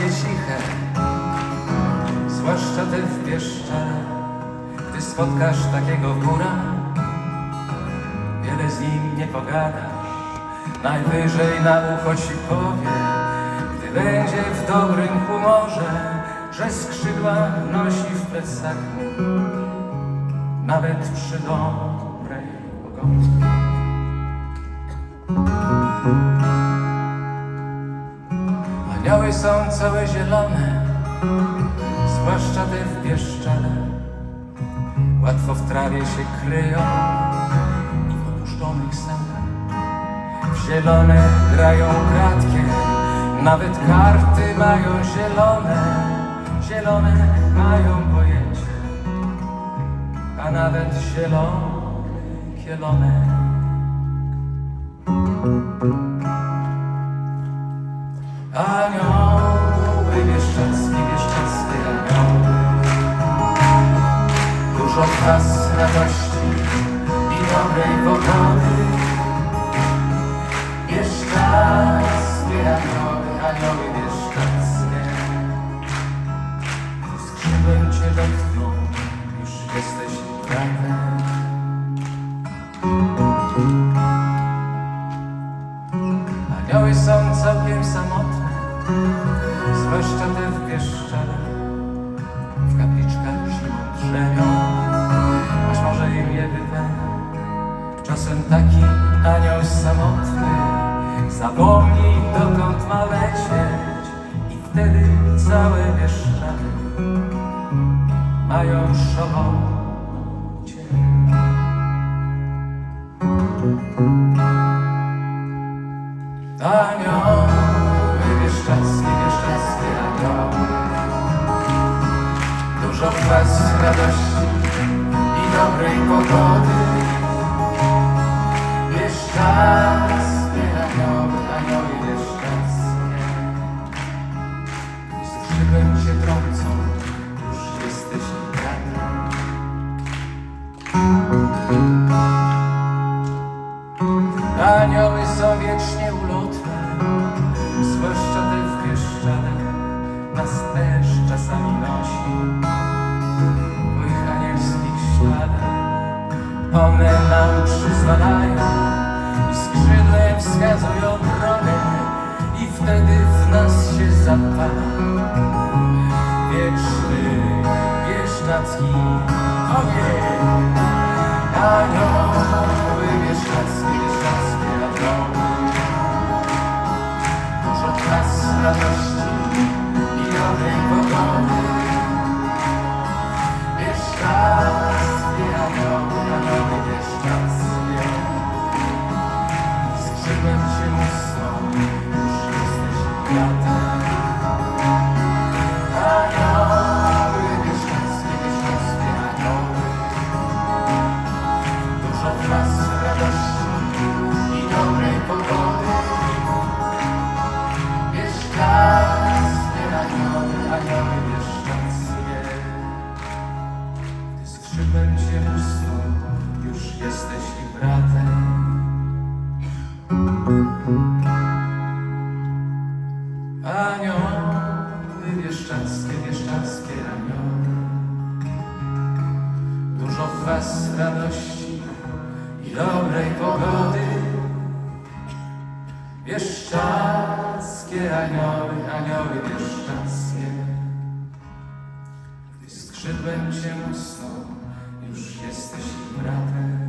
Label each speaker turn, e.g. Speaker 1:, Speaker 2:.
Speaker 1: takie ciche, zwłaszcza ty w pieszczale, gdy spotkasz takiego góra, wiele z nim nie pogadasz, najwyżej na ucho ci powie, gdy będzie w dobrym humorze, że skrzydła nosi w plecaku, nawet przy domu. Są całe zielone, zwłaszcza te w Bieszczadach. Łatwo w trawie się kryją i w opuszczonych sadach. W zielone grają kratkie, nawet karty mają zielone. Zielone mają pojęcie, a nawet zielony kielonek. Was radości i dobrej pogody Wieszczackie anioły, anioły wieszczackie Skrzydłem cię dotkną, już jesteś bratem Anioły są całkiem samotne, zwłaszcza te w Bieszczadach. W kapliczkach zimą drzemią, Czasem taki anioł samotny zapomni dokąd ma lecieć. I wtedy całe Bieszczady mają szaloną cień. Anioły wieszczackie, wieszczackie anioły. Dużo was radości i dobrej pogody cię trącą, już jesteś bratem Anioły są wiecznie ulotne, zwłaszcza te w Bieszczadach, nas też czasami nosi. Po ich anielskich śladach. One nam przyzwalają i skrzydłem wskazują drogę i wtedy w nas się zapala wieszczacki ogień. Anioły wieszczackie, wieszczackie anioły Dużo czas radości i dobrej pogody. Wieszczackie anioły, anioły wieszczackie Skrzydłem cię musną, już jesteś bratem bratem Anioły wieszczackie, wieszczackie anioły. Dużo w was radości i dobrej pogody. Wieszczackie anioły, anioły wieszczackie Gdy skrzydłem cię musną, już jesteś bratem